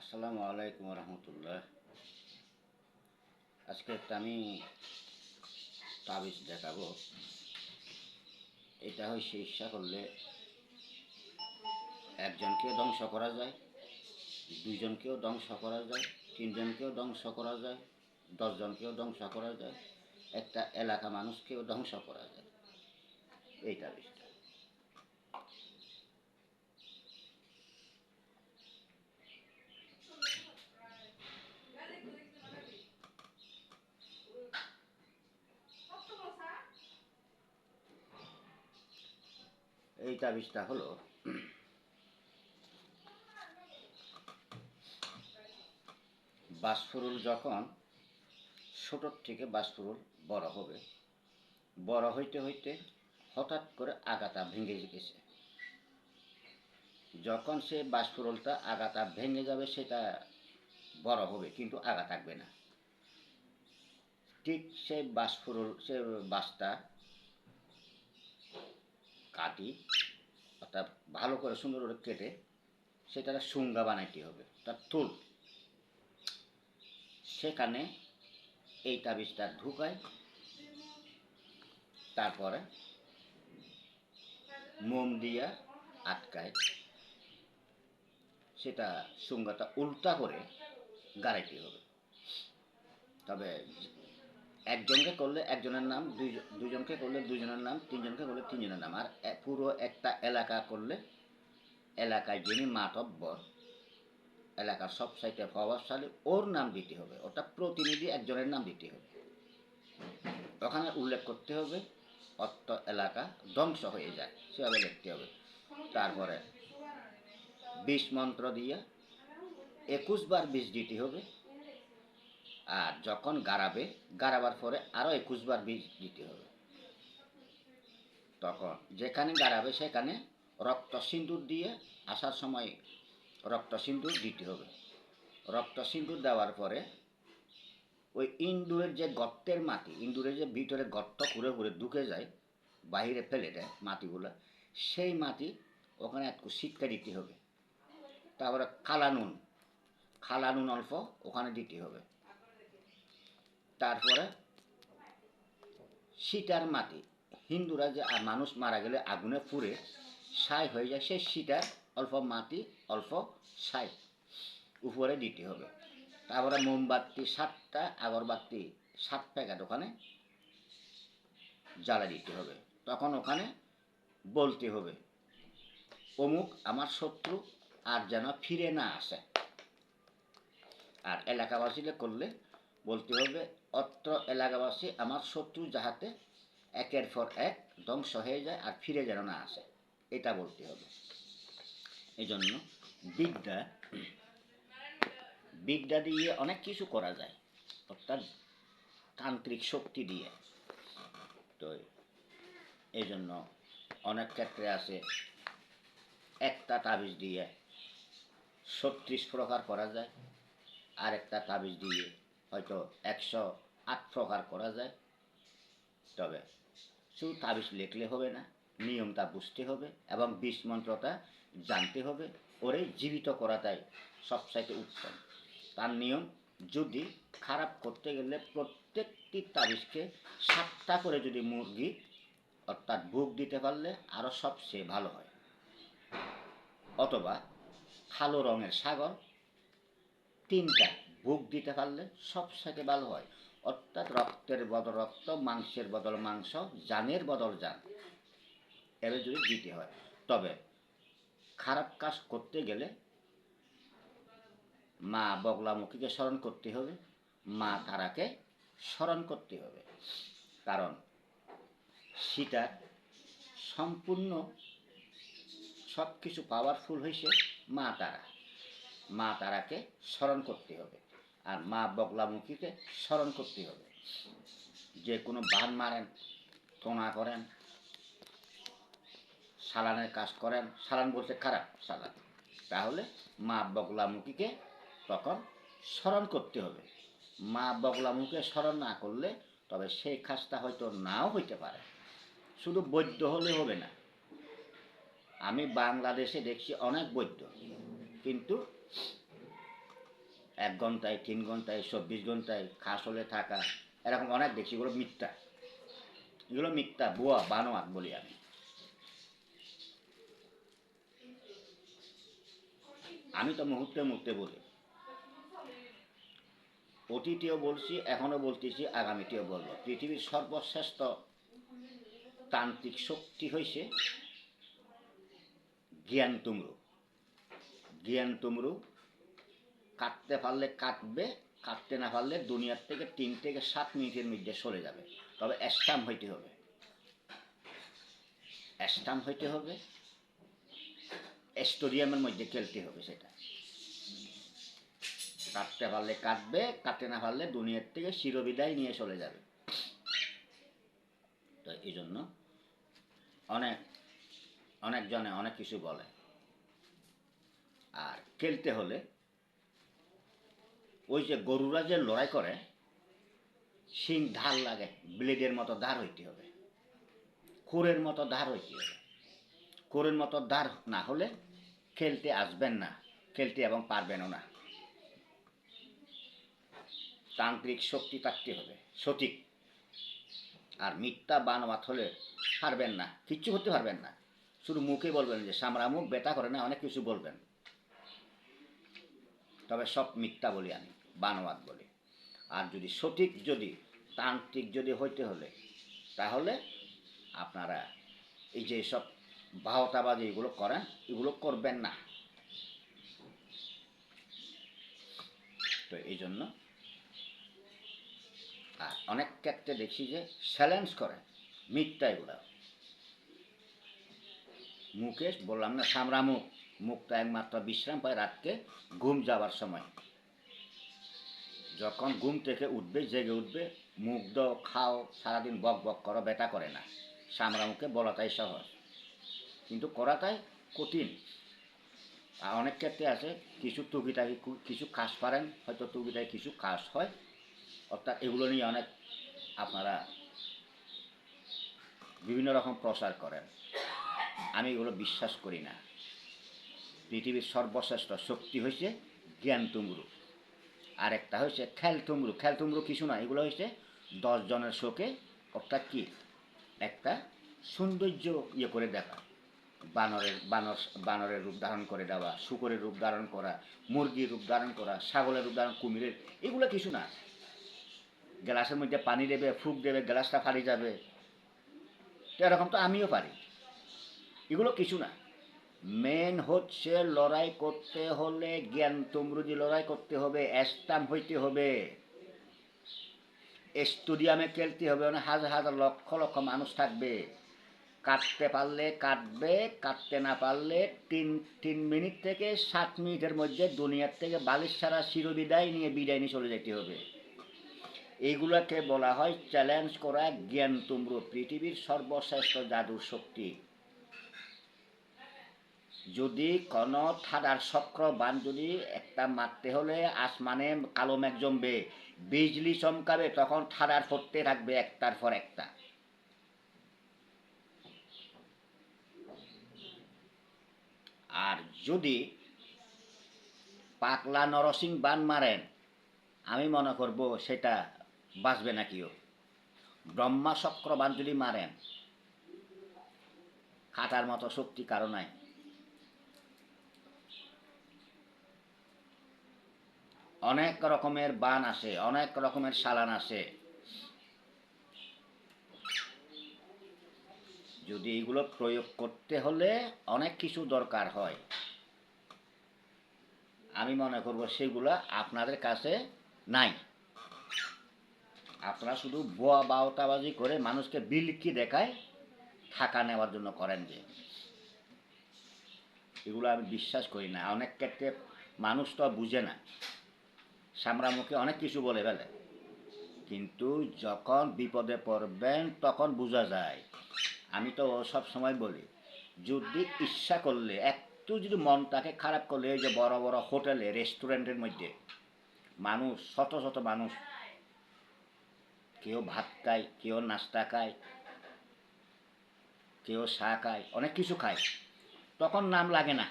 আসসালামু আলাইকুম রহমতুল্লাহ আজকে একটা আমি তাবিজ দেখাবো। এটা হচ্ছে ইচ্ছা করলে একজনকেও ধ্বংস করা যায়, দুইজনকেও ধ্বংস করা যায়, তিনজনকেও ধ্বংস করা যায়, দশজনকেও ধ্বংস করা যায়, একটা এলাকা মানুষকেও ধ্বংস করা যায়। এই তাবিজটা। এই তাবিজটা হলো। বাষ্পরুল যখন ছোটোর থেকে বাষ্পরুল বড় হবে, বড় হইতে হইতে হঠাৎ করে আগাটা ভেঙে গেছে। যখন সে বাষ্পরুলটা আগাটা ভেঙে যাবে, সেটা বড় হবে, কিন্তু আগা থাকবে না। ঠিক সেই বাষ্পরুল, সে বাসটা কাটি অর্থাৎ ভালো করে সুন্দর করে কেটে সেটা সুঙ্গা বানাইতে হবে, তার তুল সেখানে এই তাবিজটা ঢুকায় তারপরে মোম দিয়া আটকায় সেটা সুঙ্গাটা উল্টা করে গাড়াইতে হবে। তবে একজনকে করলে একজনের নাম, দুই দুজনকে করলে দুজনের নাম, তিনজনকে করলে তিনজনের নাম। আর পুরো একটা এলাকা করলে এলাকায় যিনি মাতব্বর, এলাকার সব সাইটে প্রভাবশালী, ওর নাম দিতে হবে। ওটা প্রতিনিধি একজনের নাম দিতে হবে। ওখানে উল্লেখ করতে হবে অত্ত এলাকা ধ্বংস হয়ে যায়, সেভাবে লিখতে হবে। তারপরে বিষ মন্ত্র দিয়ে একুশ বার বিষ দিতে হবে। আর যখন গাড়াবে, গাড়াবার পরে আরও একুশ বার বীজ দিতে হবে। তখন যেখানে গাড়াবে, সেখানে রক্ত সিন্দুর দিয়ে আসার সময় রক্ত সিন্দুর দিতে হবে। রক্ত সিন্দুর দেওয়ার পরে ওই ইন্দুরের যে গর্তের মাটি ইন্দুরের যে ভিতরে গর্ত ঘুরে ঘুরে ঢুকে যায় বাইরে ফেলে দেয় মাটিগুলো, সেই মাটি ওখানে একটু শিক্ষা দিতে হবে। তারপরে কালা নুন খালা নুন অল্প ওখানে দিতে হবে। তারপরে সিটার মাটি। হিন্দুরা যে মানুষ মারা গেলে আগুনে পুড়ে ছাই হয়ে যায়, সেই সিটার অল্প মাটি, অল্প ছাই উপরে দিতে হবে। তারপরে মোমবাতি, সাতটা আগরবাতি, সাত প্যাকেট ওখানে জ্বালা দিতে হবে। তখন ওখানে বলতে হবে, অমুক আমার শত্রু আর যেন ফিরে না আসে। আর এলাকাবাসীকে করলে বলতে হবে অত্র এলাকাবাসী আমার শত্রু যাহাতে একের পর এক ধ্বংস হয়ে যায় আর ফিরে যেন না আসে। এটা বলতে হবে। এই জন্য বিদ্যা বিদ্যা দিয়ে অনেক কিছু করা যায়, অর্থাৎ তান্ত্রিক শক্তি দিয়ে। তো এই জন্য অনেক ক্ষেত্রে আছে একটা তাবিজ দিয়ে ছত্রিশ প্রকার করা যায়, আরেকটা তাবিজ দিয়ে হয়তো একশো আট প্রকার করা যায়। তবে শুধু তাবিজ লিখলে হবে না নিয়মটা বুঝতে হবে এবং বিষ মন্ত্রটা জানতে হবে। ওরে জীবিত করাটাই সবচাইতে উত্তম। তার নিয়ম, যদি খারাপ করতে গেলে প্রত্যেকটি তাবিজকে সাতটা করে যদি মুরগি, অর্থাৎ বুক দিতে পারলে আরও সবচেয়ে ভালো হয়। অথবা কালো রঙের ছাগল তিনটা বুক দিতে পারলে সবসাথে ভালো হয়। অর্থাৎ রক্তের বদল রক্ত, মাংসের বদল মাংস, জানের বদল জান। এভাবে যদি দিতে হয়। তবে খারাপ কাজ করতে গেলে মা বগলামুখীকে স্মরণ করতে হবে। মা তারাকে স্মরণ করতে হবে। কারণ সীতা সম্পূর্ণ সব কিছু পাওয়ারফুল হয়েছে মা তারা। মা তারাকে স্মরণ করতে হবে। আর মা বগলামুখীকে স্মরণ করতে হবে। যে কোনো বান মারেন টোনা করেন, সালানের কাজ করেন, সালান বলতে খারাপ সালান। তাহলে মা বগলামুখীকে তখন স্মরণ করতে হবে। মা বগলামুখীকে স্মরণ না করলে তবে সেই কাজটা হয়তো নাও হইতে পারে। শুধু বৈদ্য হলে হবে না। আমি বাংলাদেশে দেখছি অনেক বৈদ্য। কিন্তু এক ঘন্টায়, তিন ঘন্টায়, চব্বিশ ঘন্টায় খাস হলে থাকা। এরকম অনেক দেখছি, এগুলো মিথ্যা। এগুলো মিথ্যা, বুয়া, বানোয়াট বলি আমি। আমি তো মুহূর্তে মুহূর্তে বলি। অতীতেও বলছি, এখনও বলতেছি, আগামীতেও বলব। পৃথিবীর সর্বশ্রেষ্ঠ তান্ত্রিক শক্তি হয়েছে জ্ঞান তুমরু জ্ঞান তুমরু কাটতে পারলে কাটবে, কাটতে না পারলে দুনিয়ার থেকে তিন থেকে সাত মিনিটের মধ্যে সরে যাবে। তবে স্টাম্প হইতে হবে। স্টাম্প হইতে হবে। স্টেডিয়ামের মধ্যে খেলতে হবে সেটা। কাটতে পারলে কাটবে, কাটতে না পারলে দুনিয়ার থেকে চিরবিদায় নিয়ে চলে যাবে। তো এই জন্য অনেক, অনেকজনে অনেক কিছু বলে। আর খেলতে হলে ওই যে গরুরা যে লড়াই করে, শিং ধার লাগে, ব্লেডের মতো ধার হইতে হবে। কোরের মতো ধার হইতে হবে। কোরের মতো ধার না হলে খেলতে আসবেন না, খেলতে এবং পারবেনও না। তান্ত্রিক শক্তি থাকতে হবে, সঠিক। আর মিথ্যা বানোয়াত হলে পারবেন না, কিচ্ছু করতে পারবেন না। শুধু মুখে বলবেন যে, সামরা মুখ বেতা করে না, অনেক কিছু বলবেন। তবে সব মিথ্যা বলি আমি। বানোয়াত বলি। আর যদি সঠিক যদি, তান্ত্রিক যদি হইতে হলে, তাহলে আপনারা এই যে সব বাহতাবাজি এগুলো করেন, এগুলো করবেন না। তো এই জন্য আর অনেক ক্ষেত্রে দেখছি যে চ্যালেঞ্জ করে মিথ্যা এগুলো। মুকেশ বললাম না সামরা মুখ মুখটা একমাত্র বিশ্রাম পায় রাতকে ঘুম যাওয়ার সময়। যখন ঘুম থেকে উঠবে, জেগে উঠবে, মুখ দাও খাও, সারাদিন বক বক করো বেটা করে না। সামরা মুখে বলাটাই সহজ। কিন্তু করাটাই কঠিন। আর অনেক ক্ষেত্রে আছে, কিছু টুকিটাকি কিছু কাজ পারেন, হয়তো টুকিটাকি কিছু কাজ হয়। অর্থাৎ এগুলো নিয়ে অনেক আপনারা বিভিন্ন রকম প্রচার করেন। আমি এগুলো বিশ্বাস করি না। পৃথিবীর সর্বশ্রেষ্ঠ শক্তি হয়েছে জ্ঞান তুমরু আর একটা হয়েছে খেল তুমরু খেল তুমরু কিছু না, এগুলো হয়েছে জনের শোকে অর্থাৎ কি? একটা সৌন্দর্য ইয়ে করে দেখা। বানরের, বানর, বানরের রূপ ধারণ করে দেওয়া, শুকরের রূপ ধারণ করা, মুরগির রূপ ধারণ করা, ছাগলের রূপ ধারণ, কুমিরের, এগুলো কিছু না। গ্লাসের মধ্যে পানি দেবে ফুক দেবে, গ্লাসটা ফাড়ি যাবে। এরকম তো আমিও পারি। এগুলো কিছু না। মেন হচ্ছে লড়াই করতে হলে জ্ঞান, তমরুজি লড়াই করতে হবে, স্টাম্প হইতে হবে। স্টেডিয়ামে খেলতে হবে অনেক হাজার হাজার লক্ষ লক্ষ মানুষ থাকবে। কাটতে পারলে কাটবে, কাটতে না পারলে তিন তিন মিনিট থেকে সাত মিনিটের মধ্যে দুনিয়ার থেকে বালিশ ছাড়া চিরবিদায় নিয়ে বিদায় নিয়ে চলে যেতে হবে। এইগুলোকে বলা হয় চ্যালেঞ্জ করা জ্ঞান, তুমরু, পৃথিবীর সর্বশ্রেষ্ঠ জাদুর শক্তি। যদি কোনো থাদার চক্র বান যদি একটা মারতে হলে আসমানে কালো মেঘ জমবে, বিজলি চমকাবে, তখন থাদার পড়তে থাকবে একটার পর একটা। আর যদি পাকলা নরসিং বান মারেন, আমি মনে করব সেটা বাঁচবে না কেউ ব্রহ্মা চক্রবান যদি মারেন খাটার মতো শক্তি কারও নাই। অনেক রকমের বান আসে, অনেক রকমের সালান আসে। যদি এগুলো প্রয়োগ করতে হলে অনেক কিছু দরকার হয়। আমি মনে করব সেগুলো আপনাদের কাছে নাই। আপনারা শুধু বোয়া বাউতাবাজি করে মানুষকে বিলকি দেখায়, থাকা নেওয়ার জন্য করেন যে। এগুলো আমি বিশ্বাস করি না। অনেক ক্ষেত্রে মানুষ তো বুঝে না। সামরা মুখে অনেক কিছু বলে ফেলে। কিন্তু যখন বিপদে পড়বেন, তখন বোঝা যায়, আমি তো সব সময় বলি, যদি ইচ্ছা করলে, একটু যদি মনটাকে খারাপ করলে, এই যে বড় বড় হোটেলে, রেস্টুরেন্টের মধ্যে, মানুষ, শত শত মানুষ, কেউ ভাত খায়, কেউ নাস্তা খায়, কেউ চা খায়, অনেক কিছু খায়, তখন নাম লাগে না।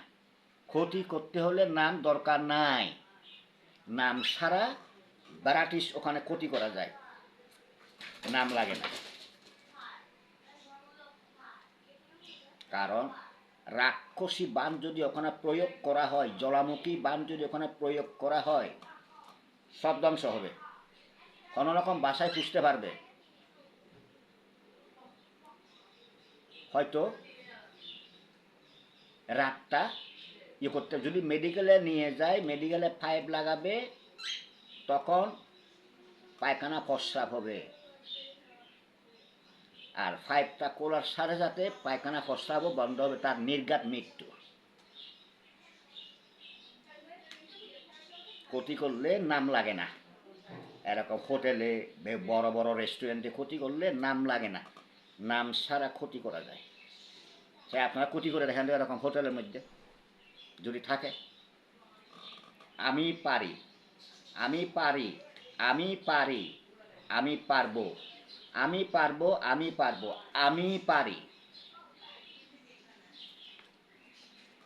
ক্ষতি করতে হলে নাম দরকার নাই। নাম সারা ব্যারাটিস ওখানে ক্ষতি করা যায়। নাম লাগে না। কারণ রাক্ষসী বান যদি ওখানে প্রয়োগ করা হয়, জলামুখী বান যদি ওখানে প্রয়োগ করা হয়, সব ধ্বংস হবে। কোনো রকম বাসায় পুষতে পারবে। হয়তো রাতটা ইয়ে করতে যদি মেডিকেলে নিয়ে যায় মেডিকেলে পাইপ লাগাবে, তখন পায়খানা প্রস্রাব হবে। আর পাইপটা খোলার সাথে সাথে পায়খানা প্রস্রাবও বন্ধ হবে, তার নির্ঘাত মৃত্যু। ক্ষতি করলে নাম লাগে না। এরকম হোটেলে বড় বড় রেস্টুরেন্টে ক্ষতি করলে নাম লাগে না। নাম ছাড়া ক্ষতি করা যায়। সে আপনারা ক্ষতি করে দেখেন এরকম হোটেলের মধ্যে। যদি থাকে? আমি পারি। আমি পারি। আমি পারি। আমি পারব। আমি পারব। আমি পারব। আমি পারি।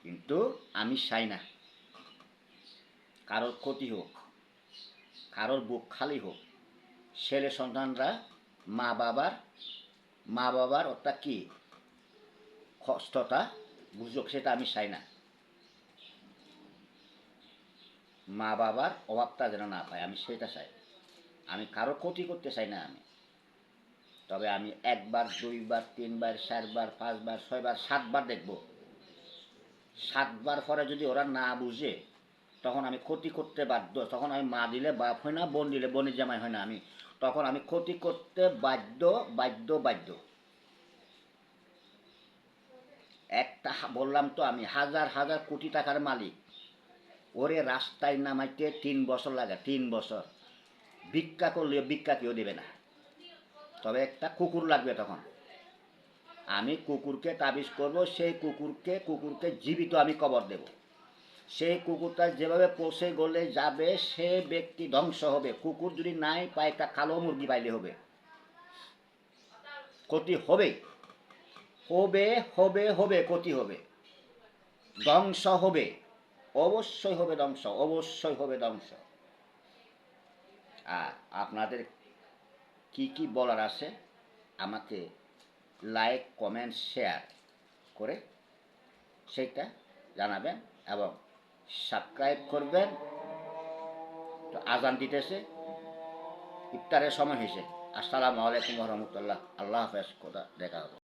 কিন্তু আমি চাই না। কারোর ক্ষতি হোক, কারোর বুক খালি হোক, ছেলে সন্তানরা মা বাবার মা বাবার অর্থাৎ কি? কষ্টটা বুঝুক, সেটা আমি চাই না। মা বাবার অভাবটা যেন না পায়, আমি সেটা চাই। আমি কারও ক্ষতি করতে চাই না আমি। তবে আমি একবার, দুইবার, তিনবার, চারবার, পাঁচবার, ছয়বার, সাতবার দেখব। সাতবার পরে যদি ওরা না বুঝে, তখন আমি ক্ষতি করতে বাধ্য। তখন আমি মা দিলে বাপ হয় না, বোন দিলে বোনের জামাই হয় না আমি। তখন আমি ক্ষতি করতে বাধ্য বাধ্য বাধ্য। একটা বললাম তো আমি, হাজার হাজার কোটি টাকার মালিক। ওরে রাস্তায় নামাইতে তিন বছর লাগে, তিন বছর। ভিক্ষা করলে ভিক্ষা কেউ দেবে না। তবে একটা কুকুর লাগবে তখন। আমি কুকুরকে তাবিজ করব, সেই কুকুরকে কুকুরকে জীবিত আমি কবর দেব। সেই কুকুরটা যেভাবে পোষে গলে যাবে, সে ব্যক্তি ধ্বংস হবে। কুকুর যদি নাই পায়, একটা কালো মুরগি পাইলে হবে। ক্ষতি হবে। হবে হবে হবে, ক্ষতি হবে। ধ্বংস হবে। অবশ্যই হবে ধ্বংস, অবশ্যই হবে ধ্বংস। আর আপনাদের কি কি বলার আছে, আমাকে লাইক কমেন্ট শেয়ার করে সেটা জানাবেন এবং সাবস্ক্রাইব করবেন। তো আজান দিতেছে, ইফতারের সময় হয়েছে। আসসালামু আলাইকুম রহমতুল্লাহ। আল্লাহ হাফেজ কোথা দেখা হবে।